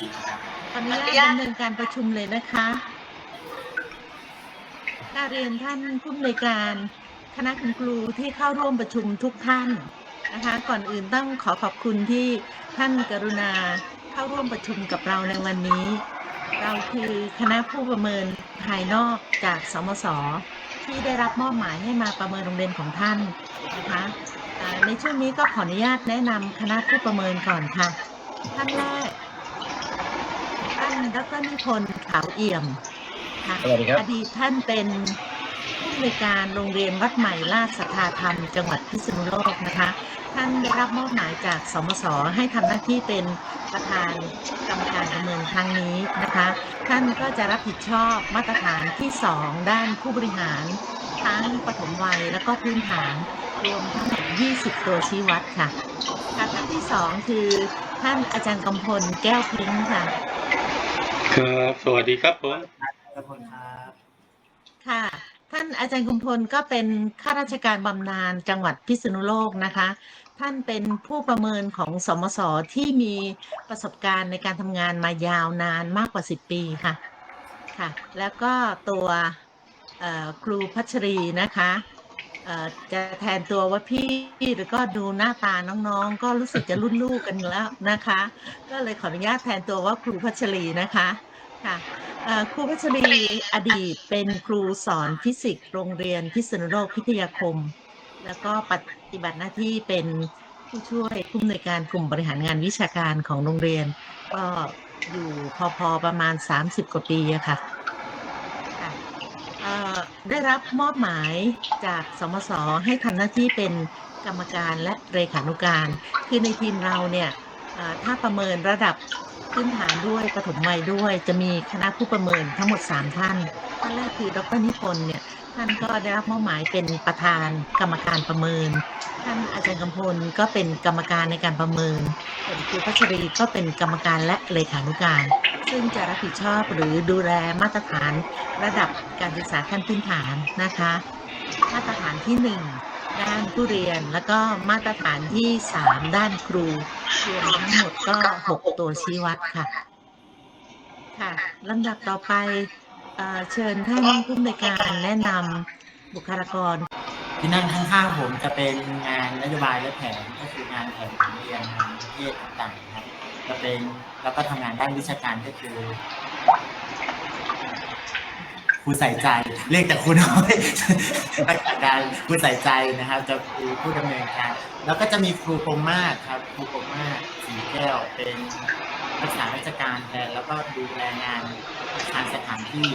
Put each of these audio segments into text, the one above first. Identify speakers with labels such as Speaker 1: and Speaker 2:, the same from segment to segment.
Speaker 1: จริงครับ
Speaker 2: ขออนุญาตดำเนินการประชุมเลยนะคะกาเรียนท่านผู้อำนวยการคณะคุณครูที่เข้าร่วมประชุมทุกท่านนะคะ ก่อนอื่นต้องขอขอบคุณที่ท่านกรุณาเข้าร่วมประชุมกับเราในวันนี้ เราคือคณะผู้ประเมินภายนอกจากสมสที่ได้รับมอบหมายให้มาประเมินโรงเรียนของท่านนะคะในช่วงนี้ก็ขออนุญาตแนะนำคณะผู้ประเมินก่อนค่ะท่านแรกานดรนิพนธ์ขาวเอี่ยมค่ะ
Speaker 3: สวัสดีครับ
Speaker 2: อดีตท่านเป็นผู้อำนวยการโรงเรียนวัดใหม่ราชสัทธาธรรม จังหวัดพิษณุโลกนะคะ ท่านได้รับมอบหมายจากสมสให้ทำหน้าที่เป็นประธานกรรมการประเมินครั้งนี้นะคะ ท่านก็จะรับผิดชอบมาตรฐานที่ 2 ด้านผู้บริหารทั้งปฐมวัยและก็พื้นฐานรวมทั้งหมด20 ตัวชี้วัดค่ะค่ะท่านที่ 2 คือท่านอาจารย์กำพลแก้วพิงค์ค่ะ
Speaker 4: ครับสวัสดีครับผม
Speaker 1: ขอบคุณครับ
Speaker 2: ค่ะ ท่านอาจารย์กุมพลก็เป็นข้าราชการบำนาญจังหวัดพิษณุโลกนะคะ ท่านเป็นผู้ประเมินของสมสที่มีประสบการณ์ในการทำงานมายาวนานมากกว่า 10 ปีค่ะค่ะ แล้วก็ตัวเอ่อครูพัชรีนะคะเอ่อ จะแทนตัวว่าพี่หรือก็ดูหน้าตาน้องๆ ก็รู้สึกจะรุ่นลูกกันแล้วนะคะ ก็เลยขออนุญาตแทนตัวว่าครูพัชรีนะคะค่ะครูพัชรีอดีตเป็นครูสอนฟิสิกส์โรงเรียนพิษณุโลกพิทยาคม แล้วก็ปฏิบัติหน้าที่เป็นผู้ช่วยผู้อำนวยการกลุ่มบริหารงานวิชาการของโรงเรียน ก็อยู่พอๆประมาณ 30 กว่าปีอะค่ะ ได้รับมอบหมายจากสมสให้ทำหน้าที่เป็นกรรมการและเลขานุการ คือในทีมเราเนี่ยถ้าประเมินระดับพื้นฐานด้วยปฐมวัยด้วย จะมีคณะผู้ประเมินทั้งหมด 3 ท่านท่านแรกคือดรนิพนธ์เนี่ยท่านก็ได้รับมอบหมายเป็นประธานกรรมการประเมิน ท่านอาจารย์กำพลก็เป็นกรรมการในการประเมินส่วนครูพัชรีก็เป็นกรรมการและเลขานุการ ซึ่งจะรับผิดชอบหรือดูแลมาตรฐานระดับการศึกษาขั้นพื้นฐานนะคะ มาตรฐานที่หนึ่งด้านผู้เรียนแล้วก็มาตรฐานที่สามด้านครูรวมทั้งหมดก็หกตัวชี้วัดค่ะค่ะลำดับต่อไปเอเชิญท่านผู้อำนวยการแนะนำบุคลากร
Speaker 1: ที่นั่งข้างๆผมจะเป็นงานนโยบายและแผนก็คืองานแผนของเรียนงานประเทศต่างๆครับ เป็นแล้วก็ทำงานด้านวิชาการก็คือครูใส่ใจ เรียกแต่ครูน้อยรักษาการครูใส่ใจนะครับ จะคือผู้ดำเนินการแล้วก็จะมีครูพรมมาศครับครูพรมมาศสีแก้วเป็นรักษาราชการแทนแล้วก็ดูแลงานทางสถานที่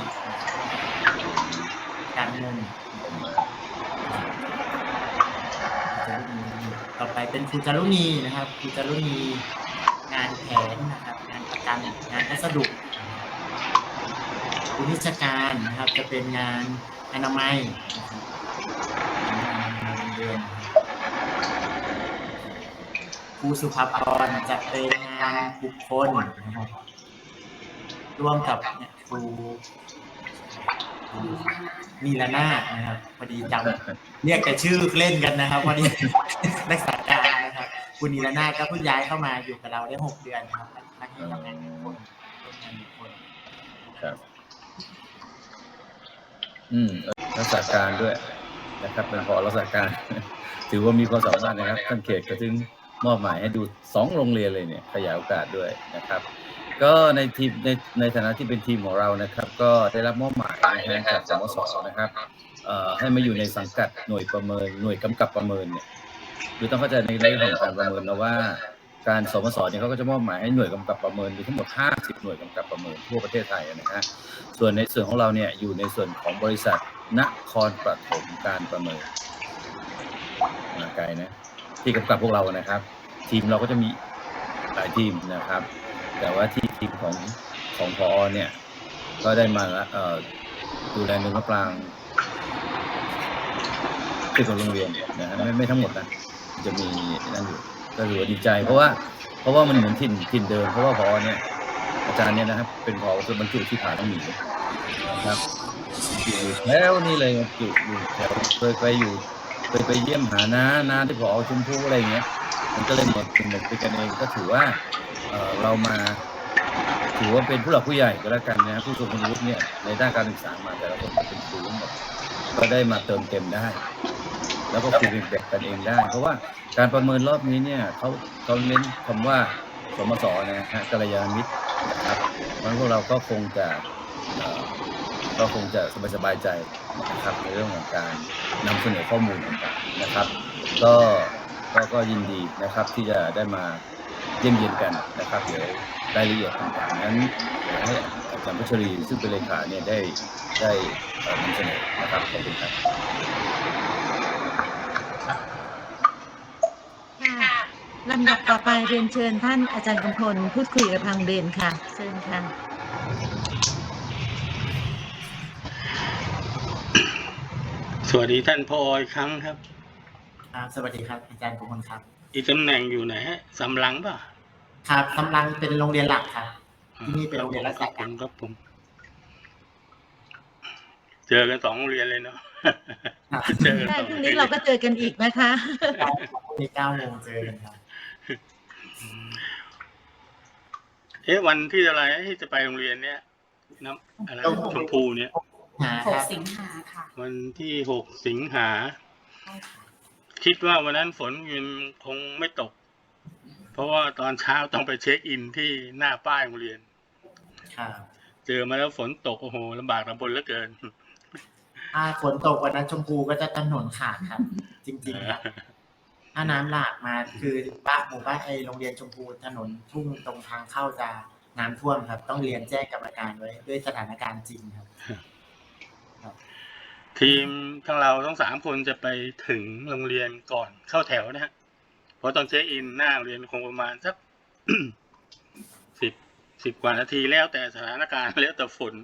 Speaker 1: การเงินต่อไปเป็นครูจารุณีนะครับครูจารุณี งานแผนนะครับงานประกันงานพัสดุครูวิชาการนะครับจะเป็นงานอนามัยครูสุภาพรจะเป็นงานบุคคลนะครับร่วมกับครูมีละนาถนะครับพอดีจำเรียกแต่ชื่อเล่นกันนะครับวันนี้ คุณนีรนาถก็เพิ่งย้ายเข้ามาอยู่กับเราได้หกเดือนครับนักที่ทำงานหนึ่งคนทำงานหนึ่งคน
Speaker 3: ครับ อืมรักษาการด้วยนะครับเป็นพอรักษาการ ถือว่ามีความสามารถนะครับท่านเขตก็ถึงมอบหมายให้ดูสองโรงเรียนเลยเนี่ยขยายโอกาสด้วยนะครับ ก็ในทีมในในฐานะที่เป็นทีมของเรานะครับ ก็ได้รับมอบหมายนะฮะจากสมสนะครับเอ่อให้มาอยู่ในสังกัดหน่วยประเมินหน่วยกำกับประเมินเนี่ย คือต้องเข้าใจในเรื่องของการประเมินนะว่าการสมสเนี่ยเขาก็จะมอบหมายให้หน่วยกำกับประเมินมีทั้งหมด 50 หน่วยกำกับประเมินทั่วประเทศไทยนะฮะส่วนในส่วนของเราเนี่ยอยู่ในส่วนของบริษัทนครปฐมการประเมินมาไกลนะที่กำกับพวกเรานะครับ ทีมเราก็จะมีหลายทีมนะครับ แต่ว่าที่ทีมของของพอเนี่ยก็ได้มาละเอ่อดูแลเนื้อปราง ที่ของโรงเรียนนะฮะไม่ไม่ทั้งหมดนะจะมีนั่นอยู่ก็ถือว่าดีใจ เพราะว่าเพราะว่ามันเหมือนถิ่นถิ่นเดิมเพราะว่าพอเนี่ยอาจารย์เนี่ยนะครับ เป็นพอจะบรรจุที่ผาต้องมีนะครับอยู่แถวนี่เลยอยู่อยู่แถวเคยไปอยู่เคยไปเยี่ยมหาน้าน้าที่พอชมพู่อะไรเงี้ย มันก็เลยเหมือนเหมือนเป็นกันเองก็ถือว่าเออเรามาถือว่าเป็นผู้หลักผู้ใหญ่ก็แล้วกันนะผู้ทรงคุณวุฒิเนี่ยในด้านการศึกษามาแต่ละคนเป็นครูงหมดก็ได้มาเติมเต็มได้ แล้วก็คุยเป็นแบบกันเองได้ เพราะว่าการประเมินรอบนี้เนี่ยเขาเขาเน้นคำว่าสมสนะฮะกัลยาณมิตรนะครับเพราะฉะนั้นพวกเราก็คงจะก็คงจะสบายสบายใจนะครับในเรื่องของการนำเสนอข้อมูลต่างๆนะครับ ก็ก็ก็ยินดีนะครับที่จะได้มาเยี่ยมเยียนกันนะครับเดี๋ยวรายละเอียดต่างๆนั้นให้อาจารย์พัชรีซึ่งเป็นเลขาเนี่ยได้ได้นำเสนอนะครับขอบคุณครับ
Speaker 2: ค่ะ ลำดับต่อไปเรียนเชิญท่านอาจารย์กำพลพูดคุยกับทางเรียนค่ะเชิญค่ะ
Speaker 4: สวัสดีท่านพ่ออีกครั้งครับ
Speaker 1: ครับสวัสดีครับอาจารย์กมลครับ
Speaker 4: อีกตำแหน่งอยู่ไหนฮะสำลังป่ะ
Speaker 1: ครับกำลังเป็นโรงเรียนหลักครับที่นี่เป็นโรงเรียนรัฐ
Speaker 4: ครับผมครับผม เจอกันสองโรงเรียนเลยเนาะ
Speaker 1: ครับ
Speaker 4: เจอกัน
Speaker 2: ได้
Speaker 4: สอง
Speaker 2: พ
Speaker 4: โร
Speaker 2: รุ่ง
Speaker 4: งเรี
Speaker 2: นี้
Speaker 4: ยน
Speaker 2: เราก็เจอกันอีกนะคะ
Speaker 1: ในเก้าโมงเจอกันครับ
Speaker 4: เอ๊ะวันที่อะไรที่จะไปโรงเรียนเนี้ยน้ำอะไรชมพูเนี่ย
Speaker 1: หา
Speaker 5: ห
Speaker 1: ค
Speaker 5: ก
Speaker 1: รับ
Speaker 5: สิงหาค่ะ
Speaker 4: วันที่หกสิงหา
Speaker 5: ใช่ค่ะ
Speaker 4: คิดว่าวันนั้นฝนยังคงไม่ตก เพราะว่าตอนเช้าต้องไปเช็คอินที่หน้าป้ายโรงเรียน
Speaker 1: ครับ
Speaker 4: เจอมาแล้วฝนตกโอ้โหลำบากลำบนเหลือเกิน
Speaker 1: ถ้าฝนตกวันนั้นชมพูก็จะถนนขาดครับ จริงๆครับ ถ้าน้ำหลากมาคือบ้านหมู่บ้านไอโรงเรียนชมพูถนนทุ่งตรงทางเข้าจะน้ำท่วมครับ ต้องเรียนแจ้งกรรมการไว้ด้วยสถานการณ์จริงครับ
Speaker 4: ทีมทั้งเราทั้งสามคนจะไปถึงโรงเรียนก่อนเข้าแถวนะฮะเพราะตอนเช็คอินหน้าโรงเรียนคงประมาณสัก สิบสิบกว่านาทีแล้วแต่สถานการณ์แล้วแต่ฝน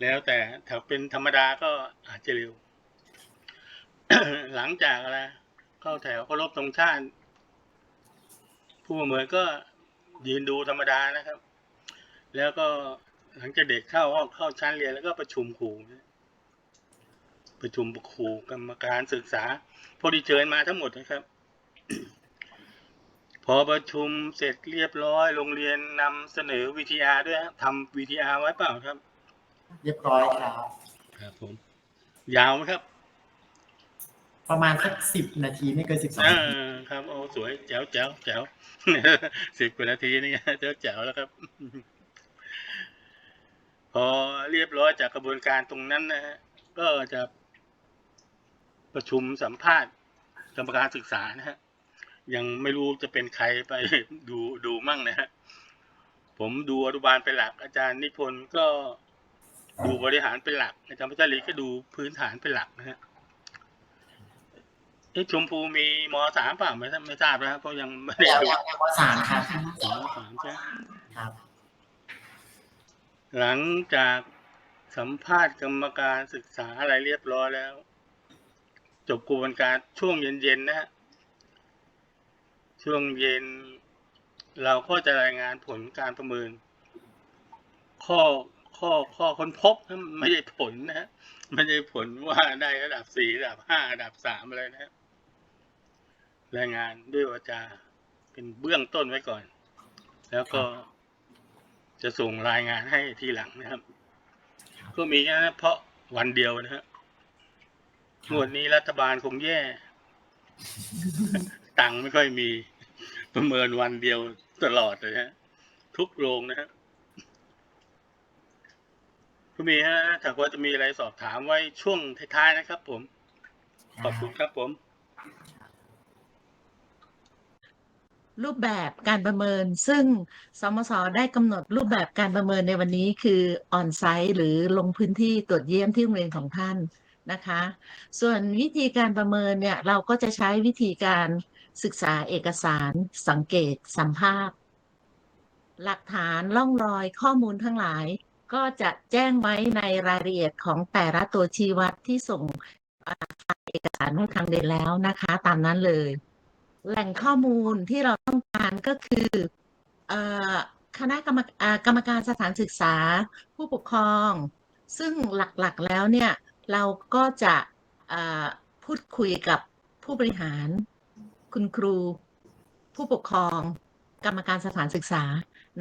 Speaker 4: แล้วแต่แถวเป็นธรรมดาก็อาจจะเร็ว หลังจากอะไร เข้าแถวเคารพตรงชาติ ผู้ประเมินก็ยืนดูธรรมดานะครับ แล้วก็หลังจากเด็กเข้าห้องเข้าชั้นเรียนแล้วก็ประชุมครูนะประชุมครูกรรมการศึกษาพอดีเชิญมาทั้งหมดนะครับ พอประชุมเสร็จเรียบร้อย โรงเรียนนำเสนอ VTR ด้วยฮะทำ VTR ไว้เปล่าครับ
Speaker 1: เรียบร้อยครับ
Speaker 4: ครับผม ยาวไหมครับ
Speaker 1: ประมาณสักสิบนาทีไม่เกินสิบสองนาที
Speaker 4: ครับโอ้สวยแจ๋วแจ๋วแจ๋วสิบกว่านาทีนี่แจ๋วแจ๋วแล้วครับ พอเรียบร้อยจากกระบวนการตรงนั้นนะฮะก็จะประชุมสัมภาษณ์กรรมการศึกษานะฮะยังไม่รู้จะเป็นใครไปดูดูมั่งนะฮะผมดูอนุบาลเป็นหลัก อาจารย์นิพนธ์ก็ดูบริหารเป็นหลักอาจารย์พัชรีก็ดูพื้นฐานเป็นหลักนะฮะ เอ๊ะชมพูมีมสามเปล่าไม่ทราบไม่ทราบนะครับเพราะยังไม่ได้
Speaker 1: แล้ว
Speaker 4: ดู
Speaker 1: ยังมสามครับ
Speaker 4: มสามใช่ไหม
Speaker 1: ครับ
Speaker 4: หลังจากสัมภาษณ์กรรมการศึกษาอะไรเรียบร้อยแล้ว จบกระบวนการช่วงเย็นๆนะฮะช่วงเย็น เราก็จะรายงานผลการประเมิน ข้อข้อข้อค้นพบนะไม่ใช่ผลนะฮะไม่ใช่ผลว่าได้ระดับสี่ระดับห้าระดับสามอะไรนะฮะ รายงานด้วยวาจาเป็นเบื้องต้นไว้ก่อน แล้วก็จะส่งรายงานให้ทีหลังนะครับ ก็มีแค่นั้นเพราะวันเดียวนะฮะงวดนี้รัฐบาลคงแย่ ตังค์ไม่ค่อยมี ประเมินวันเดียวตลอดเลยฮะ ทุกโรงนะฮะก็มีฮะถ้าว่าจะมีอะไรสอบถามไว้ช่วงท้ายๆนะครับผม ขอบคุณครับผม
Speaker 2: รูปแบบการประเมิน ซึ่งสมสได้กำหนดรูปแบบการประเมินในวันนี้คือออนไซต์หรือลงพื้นที่ตรวจเยี่ยมที่โรงเรียนของท่านนะคะ ส่วนวิธีการประเมินเนี่ยเราก็จะใช้วิธีการศึกษาเอกสารสังเกตสัมภาษณ์ หลักฐานล่องรอยข้อมูลทั้งหลาย ก็จะแจ้งไว้ในรายละเอียดของแต่ละตัวชี้วัดที่ส่งเอกสารให้ทางเรียนแล้วนะคะ ตามนั้นเลย แหล่งข้อมูลที่เราต้องการก็คือคณะกรรมกรรมการสถานศึกษาผู้ปกครอง ซึ่งหลักๆแล้วเนี่ย เราก็จะพูดคุยกับผู้บริหาร คุณครู ผู้ปกครอง กรรมการสถานศึกษา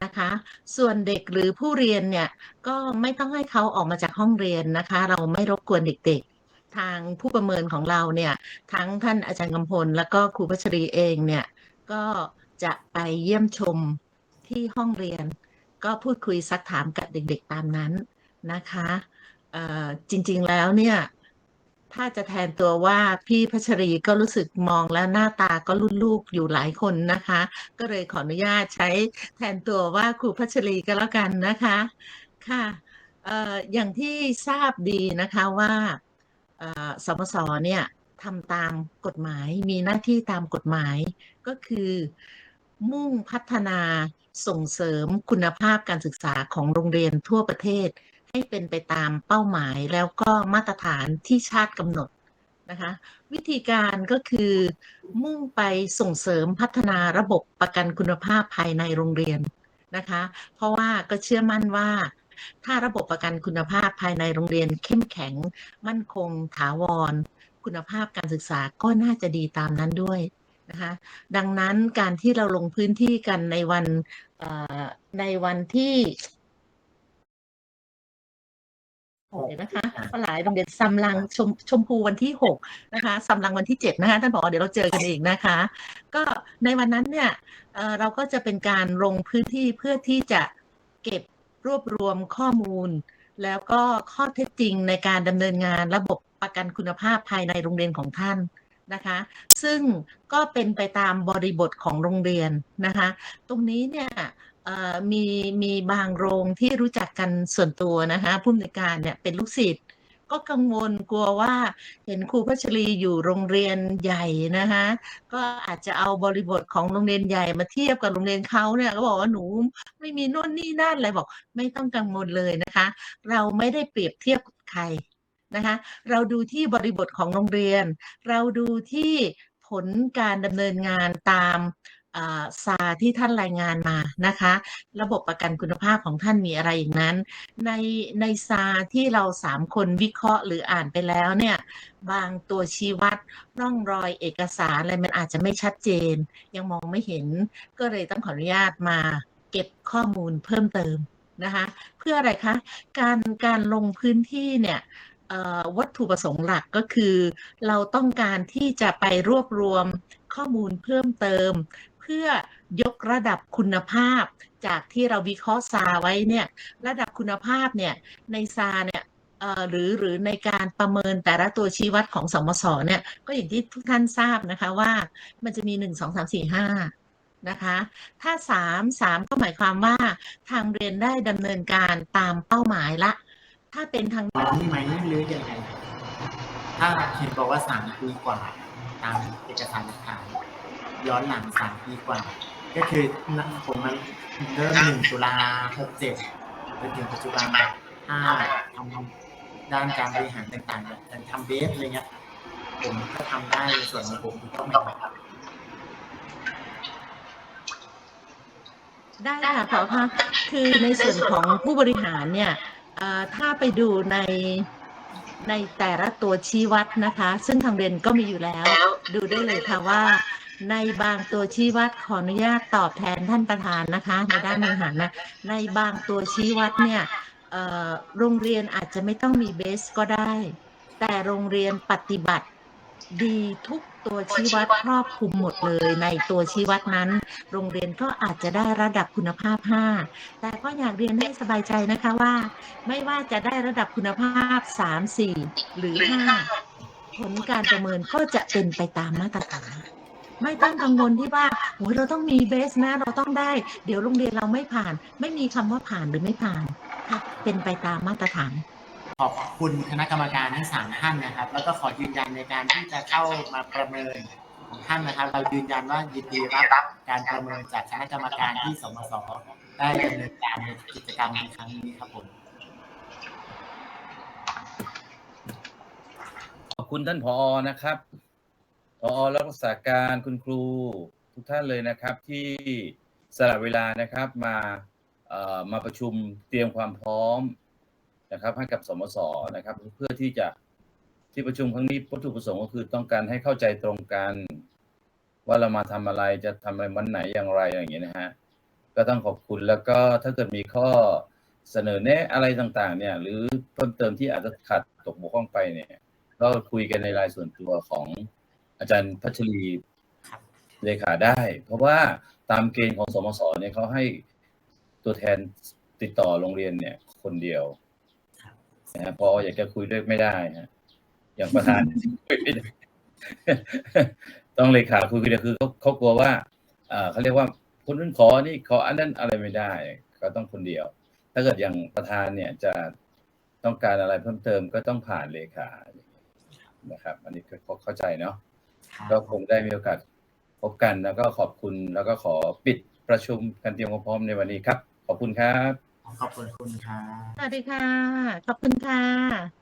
Speaker 2: นะคะ ส่วนเด็กหรือผู้เรียนเนี่ย ก็ไม่ต้องให้เขาออกมาจากห้องเรียนนะคะ เราไม่รบกวนเด็กๆ ทางผู้ประเมินของเราเนี่ย ทั้งท่านอาจารย์กำพล แล้วก็ครูพัชรีเองเนี่ย ก็จะไปเยี่ยมชมที่ห้องเรียน ก็พูดคุยซักถามกับเด็กๆตามนั้นนะคะจริงๆแล้วเนี่ย ถ้าจะแทนตัวว่าพี่พัชรีก็รู้สึกมองแล้วหน้าตาก็รุ่นลูกอยู่หลายคนนะคะ ก็เลยขออนุญาตใช้แทนตัวว่าครูพัชรีก็แล้วกันนะคะค่ะอย่างที่ทราบดีนะคะว่า สมสเนี่ยทำตามกฎหมายมีหน้าที่ตามกฎหมายก็คือ มุ่งพัฒนาส่งเสริมคุณภาพการศึกษาของโรงเรียนทั่วประเทศ ให้เป็นไปตามเป้าหมายแล้วก็มาตรฐานที่ชาติกำหนดนะคะวิธีการก็คือมุ่งไปส่งเสริมพัฒนาระบบประกันคุณภาพภายในโรงเรียนนะคะ เพราะว่าก็เชื่อมั่นว่า ถ้าระบบประกันคุณภาพภายในโรงเรียนเข้มแข็ง มั่นคง ถาวร คุณภาพการศึกษาก็น่าจะดีตามนั้นด้วยนะคะดังนั้นการที่เราลงพื้นที่กันในวันในวันที่เดี๋ยวนะคะปลายโรงเรียนซำลังชมชมพูวันที่หกนะคะซำลังวันที่เจ็ดนะคะท่านบอกเดี๋ยวเราเจอกันเองนะคะ ก็ในวันนั้นเนี่ยเราก็จะเป็นการลงพื้นที่เพื่อที่จะเก็บ รวบรวมข้อมูล แล้วก็ข้อเท็จจริงในการดำเนินงานระบบประกันคุณภาพภายในโรงเรียนของท่านนะคะ ซึ่งก็เป็นไปตามบริบทของโรงเรียนนะคะ ตรงนี้เนี่ยมีมีบางโรงที่รู้จักกันส่วนตัวนะคะผู้อำนวยการเนี่ยเป็นลูกศิษย์ ก็กังวลกลัวว่าเห็นครูพัชรีอยู่โรงเรียนใหญ่นะคะก็อาจจะเอาบริบทของโรงเรียนใหญ่มาเทียบกับโรงเรียนเขาเนี่ยก็บอกว่าหนูไม่มีโน่นนี่นั่นอะไรบอก ไม่ต้องกังวลเลยนะคะ เราไม่ได้เปรียบเทียบใครนะคะเราดูที่บริบทของโรงเรียน เราดูที่ผลการดำเนินงานตาม ซาที่ท่านรายงานมานะคะ ระบบประกันคุณภาพของท่านมีอะไรอย่างนั้น ในในซาที่เราสามคนวิเคราะห์หรืออ่านไปแล้วเนี่ย บางตัวชี้วัดร่องรอยเอกสารอะไรมันอาจจะไม่ชัดเจน ยังมองไม่เห็นก็เลยต้องขออนุญาตมาเก็บข้อมูลเพิ่มเติมนะคะเพื่ออะไรคะการการลงพื้นที่เนี่ยวัตถุประสงค์หลักก็คือ เราต้องการที่จะไปรวบรวมข้อมูลเพิ่มเติม พื่อยกระดับคุณภาพ จากที่เราวิเคราะห์ซาไว้เนี่ยระดับคุณภาพเนี่ยในซาเนี่ยหรือหรือในการประเมินแต่ละตัวชี้วัดของสมศเนี่ยก็อย่างที่ทุกท่านทราบนะคะว่ามันจะมีหนึ่งสองสามสี่ห้านะคะถ้าสามสามก็หมายความว่าทางเรียนได้ดำเนินการตามเป้าหมายละ ถ้าเป็นทาง
Speaker 1: นี้ไหมหรือยังไงถ้าเห็นบอกว่าสามปีกว่าตามเอกสารหลักฐาน ย้อนหลังสามปีกว่า ก็คือผมมันเริ่มหนึ่งตุลาหกเจ็ดจนถึงปัจจุบันถ้าทำด้านการบริหารต่างๆแบบทำเบสอะไรเงี้ย ผมก็ทำได้ในส่วนของผมกต้องไหมครับ
Speaker 2: ได้ค่ะขอค่ะคือในส่วนของผู้บริหารเนี่ยถ้าไปดูในในแต่ละตัวชี้วัดนะคะ ซึ่งทางเรียนก็มีอยู่แล้ว ดูได้เลยค่ะว่า ในบางตัวชี้วัดขออนุญาตตอบแทนท่านประธานนะคะ ในด้านบริหารนะในบางตัวชี้วัดเนี่ยโรงเรียนอาจจะไม่ต้องมีเบสก็ได้ แต่โรงเรียนปฏิบัติดีทุกตัวชี้วัดครอบคลุมหมดเลย ในตัวชี้วัดนั้น โรงเรียนก็อาจจะได้ระดับคุณภาพ 5 แต่ก็อยากเรียนให้สบายใจนะคะว่า ไม่ว่าจะได้ระดับคุณภาพ 3 4 หรือ 5 ผลการประเมินก็จะเป็นไปตามมาตรฐาน ไม่ต้องกังวลที่ว่าโอ้ยเราต้องมีเบสนะเราต้องได้ เดี๋ยวโรงเรียนเราไม่ผ่าน ไม่มีคำว่าผ่านหรือไม่ผ่านค่ะเป็นไปตามมาตรฐาน
Speaker 1: ขอบคุณคณะกรรมการทั้งสามท่านนะครับ แล้วก็ขอยืนยันในการที่จะเข้ามาประเมินของท่านนะครับ เรายืนยันว่ายินดีรับการประเมินจากคณะกรรมการที่สมสได้ดำเนินการในกิจกรรมในครั้งนี้ครับผม
Speaker 3: ขอบคุณท่านผอนะครับ ผอรักษาการคุณครูทุกท่านเลยนะครับที่สละเวลานะครับมาเอ่อมาประชุมเตรียมความพร้อมนะครับให้กับสมสนะครับ เพื่อที่จะที่ประชุมครั้งนี้วัตถุประสงค์ก็คือต้องการให้เข้าใจตรงกัน ว่าเรามาทำอะไรจะทำอะไรวันไหนอย่างไรอย่างเงี้ยนะฮะก็ก็ต้องขอบคุณแล้วก็ถ้าเกิดมีข้อเสนอแนะอะไรต่างๆ เนี่ย หรือเพิ่มเติมที่อาจจะขาดตกบกพร่องไปเนี่ย ก็คุยกันในรายส่วนตัวของ อาจารย์พัชรี
Speaker 1: ครับ
Speaker 3: เลขาได้ เพราะว่าตามเกณฑ์ของสมศเนี่ยเขาให้ตัวแทนติดต่อโรงเรียนเนี่ย คนเดียว
Speaker 1: ครับ
Speaker 3: นะฮะพออยากจะคุยด้วยไม่ได้ฮะอย่างประธานคุยไม่ได้ต้องเลขาคุยคนเดียวคือเขาเขากลัวว่าเอ่อเขาเรียกว่าคนนั้นขอนี่ขออันนั้นอะไรไม่ได้ ก็ต้องคนเดียว ถ้าเกิดอย่างประธานเนี่ยจะต้องการอะไรเพิ่มเติมก็ต้องผ่านเลขานะครับ อันนี้ก็เข้าใจเนาะ
Speaker 1: ครับ
Speaker 3: ก็คงได้มีโอกาสพบกันแล้วก็ขอบคุณแล้วก็ขอปิดประชุมกันเตรียมความพร้อมในวันนี้ครับ ขอบคุณครับ
Speaker 1: ขอบคุณคุณครับ
Speaker 2: สวัสดีค่ะ ขอบคุณค่ะ